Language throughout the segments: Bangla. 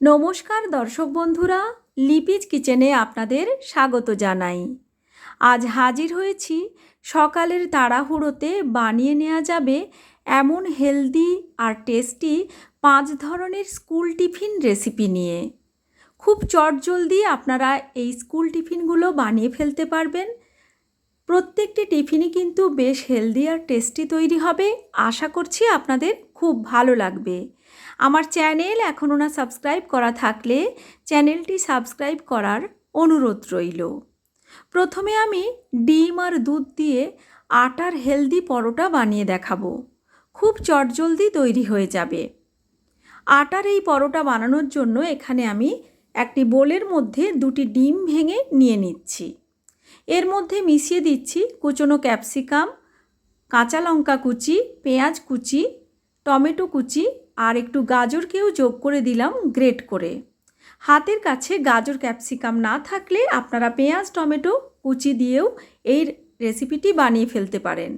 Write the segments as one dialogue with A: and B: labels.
A: নমস্কার দর্শক বন্ধুরা, লিপিজ কিচেনে আপনাদের স্বাগত জানাই। আজ হাজির হয়েছি সকালের তাড়াহুড়োতে বানিয়ে নেওয়া যাবে এমন হেলদি আর টেস্টি পাঁচ ধরনের স্কুল টিফিন রেসিপি নিয়ে। খুব চটজলদি আপনারা এই স্কুল টিফিনগুলো বানিয়ে ফেলতে পারবেন। প্রত্যেকটি টিফিনই কিন্তু বেশ হেলদি আর টেস্টি তৈরি হবে। আশা করছি আপনাদের খুব ভালো লাগবে। আমার চ্যানেল এখনও না সাবস্ক্রাইব করা থাকলে চ্যানেলটি সাবস্ক্রাইব করার অনুরোধ রইল। প্রথমে আমি ডিম আর দুধ দিয়ে আটার হেলদি পরোটা বানিয়ে দেখাবো। খুব চটজলদি তৈরি হয়ে যাবে। আটার এই পরোটা বানানোর জন্য এখানে আমি একটি বোলের মধ্যে দুটি ডিম ভেঙে নিয়ে নিচ্ছি। এর মধ্যে মিশিয়ে দিচ্ছি কুচনো ক্যাপসিকাম, কাঁচা লঙ্কা কুচি, পেঁয়াজ কুচি টমেটো কুচি আর একটু গাজরকেও যোগ করে দিলাম গ্রেট করে। হাতের কাছে গাজর ক্যাপসিকাম না থাকলে আপনারা পেঁয়াজ, টমেটো, কুচি দিয়েও এই রেসিপিটি বানিয়ে ফেলতে পারেন।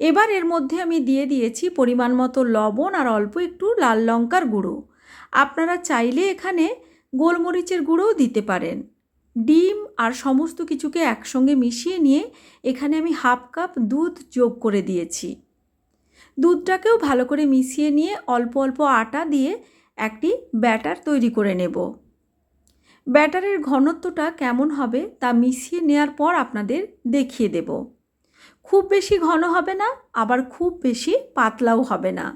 A: এবার এর মধ্যে আমি দিয়ে দিয়েছি পরিমাণ মতো লবণ আর অল্প একটু লাল লঙ্কার গুঁড়ো। আপনারা চাইলে এখানে গোলমরিচের গুঁড়োও দিতে পারেন। ডিম আর সমস্ত কিছুকে একসঙ্গে মিশিয়ে নিয়ে এখানে আমি হাফ কাপ দুধ যোগ করে দিয়েছি। দুধটাকেও ভালো করে মিশিয়ে নিয়ে অল্প অল্প আটা দিয়ে একটি ব্যাটার তৈরি করে নেব। ব্যাটারের ঘনত্বটা কেমন হবে তা মিশিয়ে নেওয়ার পর আপনাদের দেখিয়ে দেব। খুব বেশি ঘন হবে না, আবার খুব বেশি পাতলাও হবে না।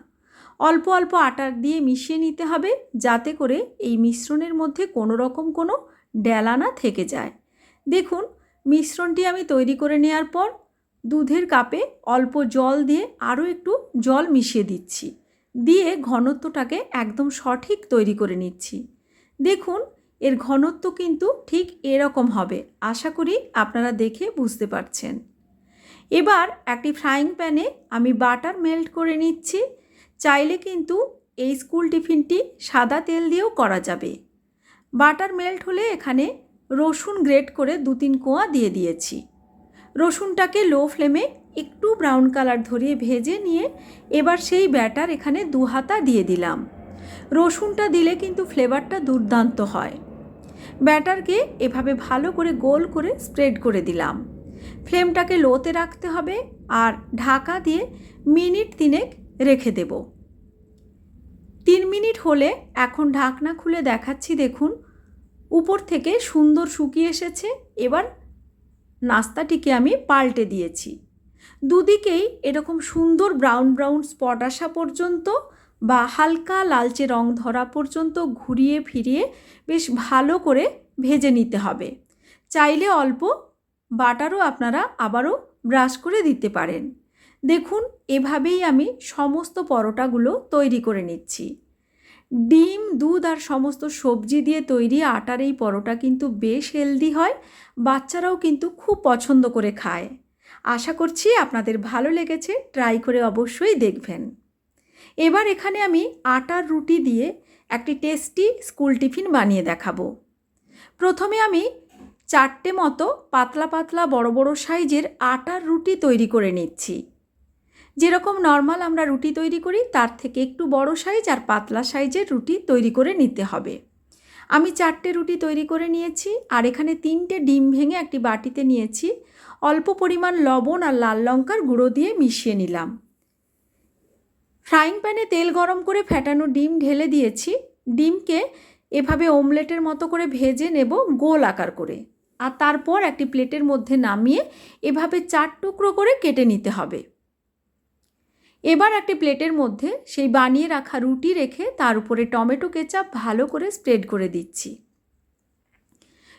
A: অল্প অল্প আটার দিয়ে মিশিয়ে নিতে হবে যাতে করে এই মিশ্রণের মধ্যে কোনো রকম কোনো ডেলা না থেকে যায়। দেখুন, মিশ্রণটি আমি তৈরি করে নেওয়ার পর দুধের কাপে অল্প জল দিয়ে আরও একটু জল মিশিয়ে দিচ্ছি। দিয়ে ঘনত্বটাকে একদম সঠিক তৈরি করে নিচ্ছি। দেখুন, এর ঘনত্ব কিন্তু ঠিক এরকম হবে। আশা করি আপনারা দেখে বুঝতে পারছেন। এবার একটি ফ্রাইং প্যানে আমি বাটার মেল্ট করে নিচ্ছি। চাইলে কিন্তু এই স্কুল টিফিনটি সাদা তেল দিয়েও করা যাবে। বাটার মেল্ট হলে এখানে রসুন গ্রেট করে দু তিন কোয়া দিয়ে দিয়েছি। রসুনটাকে লো ফ্লেমে একটু ব্রাউন কালার ধরিয়ে ভেজে নিয়ে এবার সেই ব্যাটার এখানে দু হাতা দিয়ে দিলাম। রসুনটা দিলে কিন্তু ফ্লেভারটা দুর্দান্ত হয়। ব্যাটারকে এভাবে ভালো করে গোল করে স্প্রেড করে দিলাম। ফ্লেমটাকে লোতে রাখতে হবে আর ঢাকা দিয়ে মিনিট তিনেক রেখে দেব। তিন মিনিট হলে এখন ঢাকনা খুলে দেখাচ্ছি দেখুন। উপর থেকে সুন্দর শুকিয়ে এসেছে। এবার নাস্তাটিকে আমি পাল্টে দিয়েছি। দুদিকেই এরকম সুন্দর ব্রাউন ব্রাউন স্পট আসা পর্যন্ত বা হালকা লালচে রং ধরা পর্যন্ত ঘুরিয়ে ফিরিয়ে বেশ ভালো করে ভেজে নিতে হবে। চাইলে অল্প বাটারও আপনারা আবারও ব্রাশ করে দিতে পারেন। দেখুন, এভাবেই আমি সমস্ত পরোটাগুলো তৈরি করে নিচ্ছি। ডিম, দুধ আর সমস্ত সবজি দিয়ে তৈরি আটার এই পরোটা কিন্তু বেশ হেলদি হয়। বাচ্চারাও কিন্তু খুব পছন্দ করে খায়। আশা করছি আপনাদের ভালো লেগেছে, ট্রাই করে অবশ্যই দেখবেন। এবার এখানে আমি আটার রুটি দিয়ে একটি টেস্টি স্কুল টিফিন বানিয়ে দেখাবো। প্রথমে আমি চারটে মতো পাতলা পাতলা বড় বড় সাইজের আটার রুটি তৈরি করে নিচ্ছি। যেরকম নর্মাল আমরা রুটি তৈরি করি, তার থেকে একটু বড় সাইজ আর পাতলা সাইজের রুটি তৈরি করে নিতে হবে। আমি চারটে রুটি তৈরি করে নিয়েছি আর এখানে তিনটে ডিম ভেঙে একটি বাটিতে নিয়েছি। অল্প পরিমাণ লবণ আর লাল লঙ্কার গুঁড়ো দিয়ে মিশিয়ে নিলাম। ফ্রাইং প্যানে তেল গরম করে ফ্যাটানো ডিম ঢেলে দিয়েছি। ডিমকে এভাবে ওমলেটের মতো করে ভেজে নেব গোল আকার করে। আর তারপর একটি প্লেটের মধ্যে নামিয়ে এভাবে চার টুকরো করে কেটে নিতে হবে। এবার একটি প্লেটের মধ্যে সেই বানিয়ে রাখা রুটি রেখে তার উপরে টমেটো কেচাপ ভালো করে স্প্রেড করে দিচ্ছি।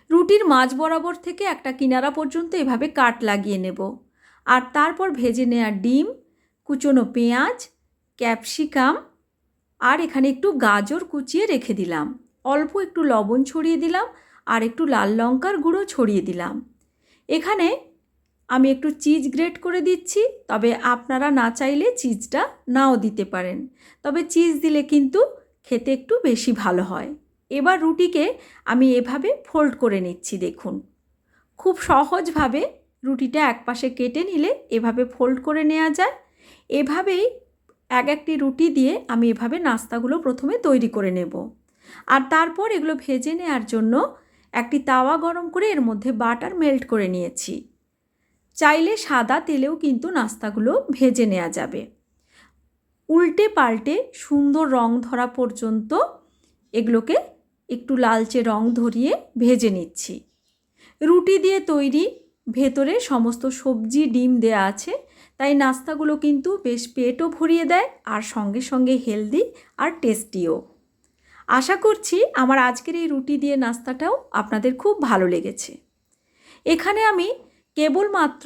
A: রুটির মাঝ বরাবর থেকে একটা কিনারা পর্যন্ত এভাবে কাট লাগিয়ে নেব। আর তারপর ভেজে নেওয়া ডিম, কুচনো পেঁয়াজ, ক্যাপসিকাম আর এখানে একটু গাজর কুচিয়ে রেখে দিলাম। অল্প একটু লবণ ছড়িয়ে দিলাম আর একটু লাল লঙ্কার গুঁড়ো ছড়িয়ে দিলাম। এখানে আমি একটু চিজ গ্রেট করে দিচ্ছি, তবে আপনারা না চাইলে চিজটা নাও দিতে পারেন। তবে চিজ দিলে কিন্তু খেতে একটু বেশি ভালো হয়। এবার রুটিকে আমি এভাবে ফোল্ড করে নিচ্ছি, দেখুন। খুব সহজভাবে রুটিটা একপাশে কেটে নিলে এভাবে ফোল্ড করে নেওয়া যায়। এভাবেই এক একটি রুটি দিয়ে আমি এভাবে নাস্তাগুলো প্রথমে তৈরি করে নেব। আর তারপর এগুলো ভেজে নেওয়ার জন্য একটি তাওয়া গরম করে এর মধ্যে বাটার মেল্ট করে নিয়েছি। চাইলে সাদা তেলেও কিন্তু নাস্তাগুলো ভেজে নেওয়া যাবে। উল্টে পাল্টে সুন্দর রং ধরা পর্যন্ত এগুলোকে একটু লালচে রং ধরিয়ে ভেজে নিচ্ছি। রুটি দিয়ে তৈরি ভেতরে সমস্ত সবজি, ডিম দেয়া আছে, তাই নাস্তাগুলো কিন্তু বেশ পেটও ভরিয়ে দেয় আর সঙ্গে সঙ্গে হেলদি আর টেস্টিও। আশা করছি আমার আজকের এই রুটি দিয়ে নাস্তাটাও আপনাদের খুব ভালো লেগেছে। এখানে আমি কেবলমাত্র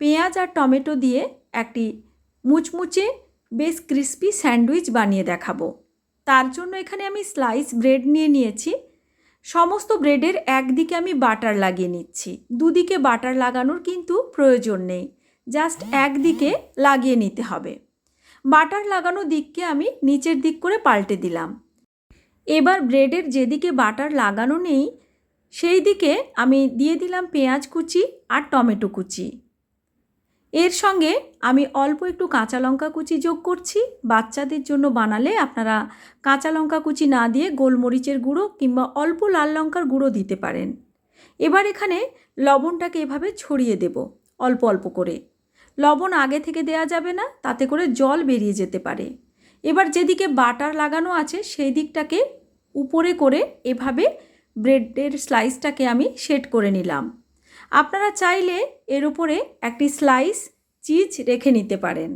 A: পেঁয়াজ আর টমেটো দিয়ে একটি মুচমুচে বেশ ক্রিস্পি স্যান্ডউইচ বানিয়ে দেখাবো। তার জন্য এখানে আমি স্লাইস ব্রেড নিয়ে নিয়েছি। সমস্ত ব্রেডের একদিকে আমি বাটার লাগিয়ে নিচ্ছি। দুদিকে বাটার লাগানোর কিন্তু প্রয়োজন নেই। জাস্ট একদিকে লাগিয়ে নিতে হবে। বাটার লাগানো দিককে আমি নিচের দিক করে পাল্টে দিলাম। এবার ব্রেডের যেদিকে বাটার লাগানো নেই সেই দিকে আমি দিয়ে দিলাম পেঁয়াজ কুচি আর টমেটো কুচি। এর সঙ্গে আমি অল্প একটু কাঁচা লঙ্কা কুচি যোগ করছি। বাচ্চাদের জন্য বানালে আপনারা কাঁচা লঙ্কা কুচি না দিয়ে গোলমরিচের গুঁড়ো কিংবা অল্প লাল লঙ্কার গুঁড়ো দিতে পারেন। এবার এখানে লবণটাকে এভাবে ছড়িয়ে দেব অল্প অল্প করে। লবণ আগে থেকে দেয়া যাবে না, তাতে করে জল বেরিয়ে যেতে পারে। এবার যেদিকে বাটার লাগানো আছে, সেই দিকটাকে উপরে করে এভাবে ব্রেডের স্লাইসটাকে আমি সেট করে নিলাম। আপনারা চাইলে এর উপরে একটি স্লাইস চিজ রেখে নিতে পারেন।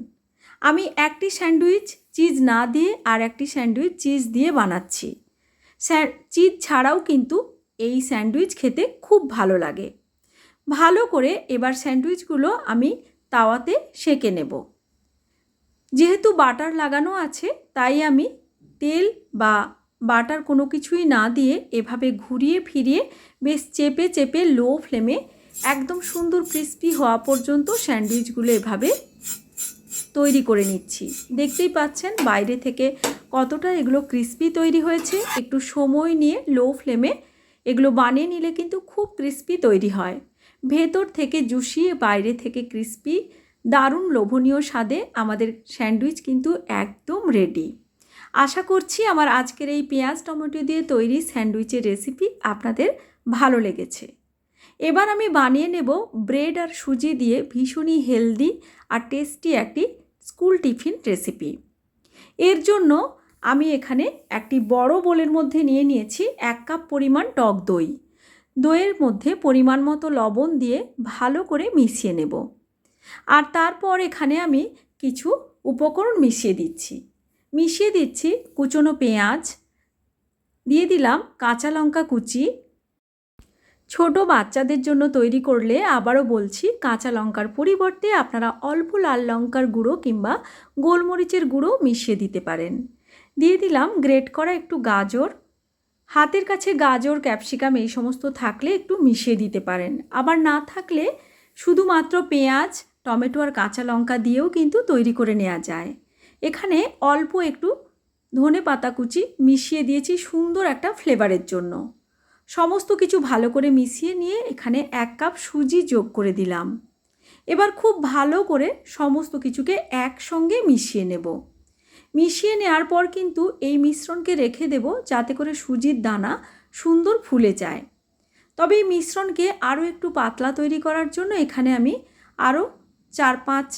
A: আমি একটি স্যান্ডউইচ চিজ না দিয়ে আর একটি স্যান্ডউইচ চিজ দিয়ে বানাচ্ছি। চিজ ছাড়াও কিন্তু এই স্যান্ডউইচ খেতে খুব ভালো লাগে। ভালো করে এবার স্যান্ডউইচগুলো আমি তাওয়াতে সেঁকে নেব। যেহেতু বাটার লাগানো আছে, তাই আমি তেল বা বাটার কোনো কিছুই না দিয়ে এভাবে ঘুরিয়ে ফিরিয়ে বেশ চেপে চেপে লো ফ্লেমে একদম সুন্দর ক্রিস্পি হওয়া পর্যন্ত স্যান্ডউইচগুলো এভাবে তৈরি করে নিচ্ছি। দেখতেই পাচ্ছেন বাইরে থেকে কতটা এগুলো ক্রিস্পি তৈরি হয়েছে। একটু সময় নিয়ে লো ফ্লেমে এগুলো বানিয়ে নিলে কিন্তু খুব ক্রিস্পি তৈরি হয়। ভেতর থেকে জুসিয়ে বাইরে থেকে ক্রিস্পি, দারুণ লোভনীয় স্বাদে আমাদের স্যান্ডউইচ কিন্তু একদম রেডি। আশা করছি আমার আজকের এই পেঁয়াজ টমেটো দিয়ে তৈরি স্যান্ডউইচের রেসিপি আপনাদের ভালো লেগেছে। এবার আমি বানিয়ে নেব ব্রেড আর সুজি দিয়ে ভীষণই হেলদি আর টেস্টি একটি স্কুল টিফিন রেসিপি। এর জন্য আমি এখানে একটি বড় বোলের মধ্যে নিয়ে নিয়েছি এক কাপ পরিমাণ টক দই। দইয়ের মধ্যে পরিমাণ মতো লবণ দিয়ে ভালো করে মিশিয়ে নেব। আর তারপর এখানে আমি কিছু উপকরণ মিশিয়ে দিচ্ছি। মিশিয়ে দিচ্ছি কুচনো পেঁয়াজ, দিয়ে দিলাম কাঁচা লঙ্কা কুচি। ছোট বাচ্চাদের জন্য তৈরি করলে আবারও বলছি কাঁচা লঙ্কার পরিবর্তে আপনারা অল্প লাল লঙ্কার গুঁড়ো কিংবা গোলমরিচের গুঁড়ো মিশিয়ে দিতে পারেন। দিয়ে দিলাম গ্রেট করা একটু গাজর। হাতের কাছে গাজর, ক্যাপসিকাম এই সমস্ত থাকলে একটু মিশিয়ে দিতে পারেন। আবার না থাকলে শুধুমাত্র পেঁয়াজ, টমেটো আর কাঁচা লঙ্কা দিয়েও কিন্তু তৈরি করে নেওয়া যায়। এখানে অল্প একটু ধনে পাতা কুচি মিশিয়ে দিয়েছি সুন্দর একটা ফ্লেভারের জন্য। সমস্ত কিছু ভালো করে মিশিয়ে নিয়ে এখানে এক কাপ সুজি যোগ করে দিলাম। এবার খুব ভালো করে সমস্ত কিছুকে একসঙ্গে মিশিয়ে নেব। মিশিয়ে নেওয়ার পর কিন্তু এই মিশ্রণকে রেখে দেব যাতে করে সুজির দানা সুন্দর ফুলে যায়। তবে এই মিশ্রণকে আরও একটু পাতলা তৈরি করার জন্য এখানে আমি আরও চার পাঁচ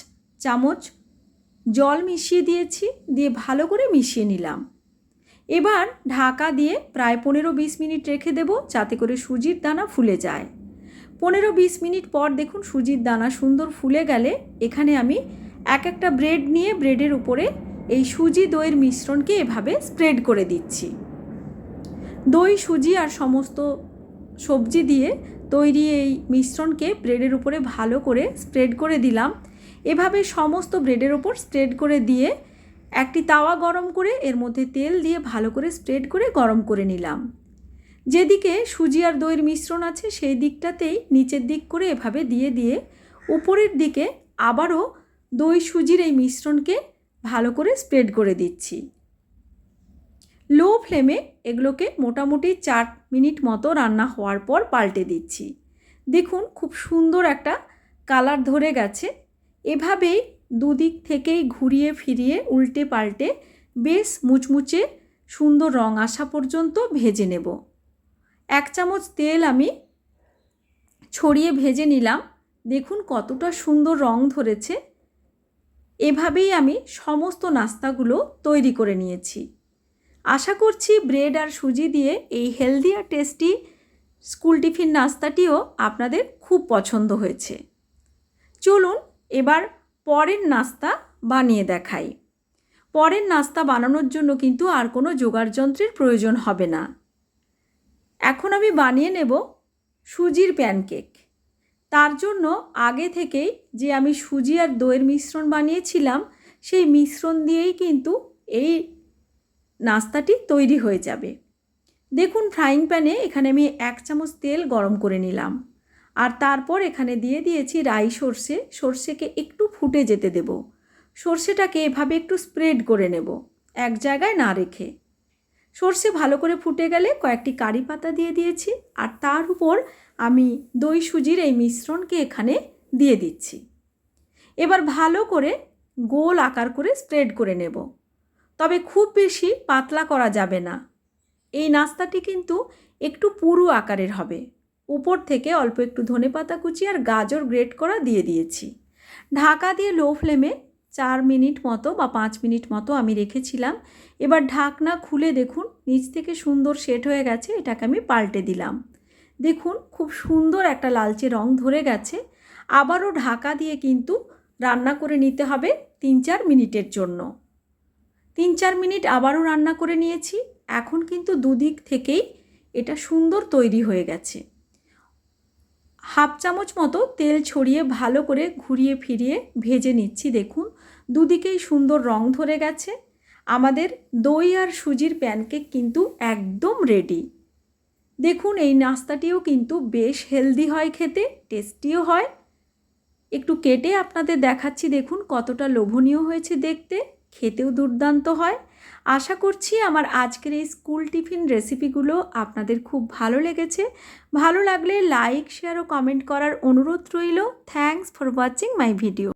A: চামচ জল মিশিয়ে দিয়েছি, দিয়ে ভালো করে মিশিয়ে নিলাম। এবার ঢাকা দিয়ে প্রায় পনেরো বিশ মিনিট রেখে দেব যাতে করে সুজির দানা ফুলে যায়। পনেরো বিশ মিনিট পর দেখুন সুজির দানা সুন্দর ফুলে গেলে এখানে আমি এক একটা ব্রেড নিয়ে ব্রেডের উপরে এই সুজি দইয়ের মিশ্রণকে এভাবে স্প্রেড করে দিচ্ছি। দই, সুজি আর সমস্ত সবজি দিয়ে তৈরি এই মিশ্রণকে ব্রেডের উপরে ভালো করে স্প্রেড করে দিলাম। এভাবে সমস্ত ব্রেডের ওপর স্প্রেড করে দিয়ে একটি তাওয়া গরম করে এর মধ্যে তেল দিয়ে ভালো করে স্প্রেড করে গরম করে নিলাম। যেদিকে সুজি আর দইয়ের মিশ্রণ আছে সেই দিকটাতেই নিচের দিক করে এভাবে দিয়ে দিয়ে উপরের দিকে আবারও দই সুজির এই মিশ্রণকে ভালো করে স্প্রেড করে দিচ্ছি। লো ফ্লেমে এগুলোকে মোটামুটি চার মিনিট মতো রান্না হওয়ার পর পাল্টে দিচ্ছি। দেখুন খুব সুন্দর একটা কালার ধরে গেছে। এভাবেই দুদিক থেকেই ঘুরিয়ে ফিরিয়ে উল্টে পাল্টে বেশ মুচমুচে সুন্দর রং আসা পর্যন্ত ভেজে নেব। এক চামচ তেল আমি ছড়িয়ে ভেজে নিলাম। দেখুন কতটা সুন্দর রং ধরেছে। এভাবেই আমি সমস্ত নাস্তাগুলো তৈরি করে নিয়েছি। আশা করছি ব্রেড আর সুজি দিয়ে এই হেলদি আর টেস্টি স্কুল টিফিন নাস্তাটিও আপনাদের খুব পছন্দ হয়েছে। চলুন এবার পরের নাস্তা বানিয়ে দেখাই। পরের নাস্তা বানানোর জন্য কিন্তু আর কোনো যন্ত্রের প্রয়োজন হবে না। এখন আমি বানিয়ে নেব সুজির প্যানকেক। তার জন্য আগে থেকেই যে আমি সুজি আর দইয়ের মিশ্রণ বানিয়েছিলাম, সেই মিশ্রণ দিয়েই কিন্তু এই নাস্তাটি তৈরি হয়ে যাবে। দেখুন, ফ্রাইং প্যানে এখানে আমি এক চামচ তেল গরম করে নিলাম। আর তারপর এখানে দিয়ে দিয়েছি রাই সর্ষে। সর্ষেকে একটু ফুটে যেতে দেব। সর্ষেটাকে এভাবে একটু স্প্রেড করে নেব, এক জায়গায় না রেখে। সর্ষে ভালো করে ফুটে গেলে কয়েকটি কারি পাতা দিয়ে দিয়েছি আর তার উপর আমি দই সুজির এই মিশ্রণকে এখানে দিয়ে দিচ্ছি। এবার ভালো করে গোল আকার করে স্প্রেড করে নেব। তবে খুব বেশি পাতলা করা যাবে না। এই নাস্তাটি কিন্তু একটু পুরু আকারের হবে। উপর থেকে অল্প একটু ধনে পাতা কুচি আর গাজর গ্রেট করা দিয়ে দিয়েছি। ঢাকা দিয়ে লো ফ্লেমে চার মিনিট মতো বা পাঁচ মিনিট মতো আমি রেখেছিলাম। এবার ঢাকনা খুলে দেখুন, নিচ থেকে সুন্দর সেট হয়ে গেছে, এটাকে আমি পাল্টে দিলাম। দেখুন, খুব সুন্দর একটা লালচে রং ধরে গেছে। আবারও ঢাকা দিয়ে কিন্তু রান্না করে নিতে হবে তিন চার মিনিটের জন্য। তিন চার মিনিট আবারও রান্না করে নিয়েছি। এখন কিন্তু দুদিক থেকেই এটা সুন্দর তৈরি হয়ে গেছে। হাফ চামচ মতো তেল ছড়িয়ে ভালো করে ঘুরিয়ে ফিরিয়ে ভেজে নিচ্ছি, দেখুন। দুদিকেই সুন্দর রং ধরে গেছে। আমাদের দই আর সুজির প্যানকেক কিন্তু একদম রেডি দেখুন, এই নাস্তাটিও কিন্তু বেশ হেলদি হয় খেতে টেস্টিও হয়। একটু কেটে আপনাদের দেখাচ্ছি, দেখুন, কতটা লোভনীয় হয়েছে দেখতে। খেতেও দুর্দান্ত হয়। আশা করছি আমার আজকের এই স্কুল টিফিন রেসিপিগুলো আপনাদের খুব ভালো লেগেছে। ভালো লাগলে লাইক, শেয়ার ও কমেন্ট করার অনুরোধ রইল। Thanks for watching my video.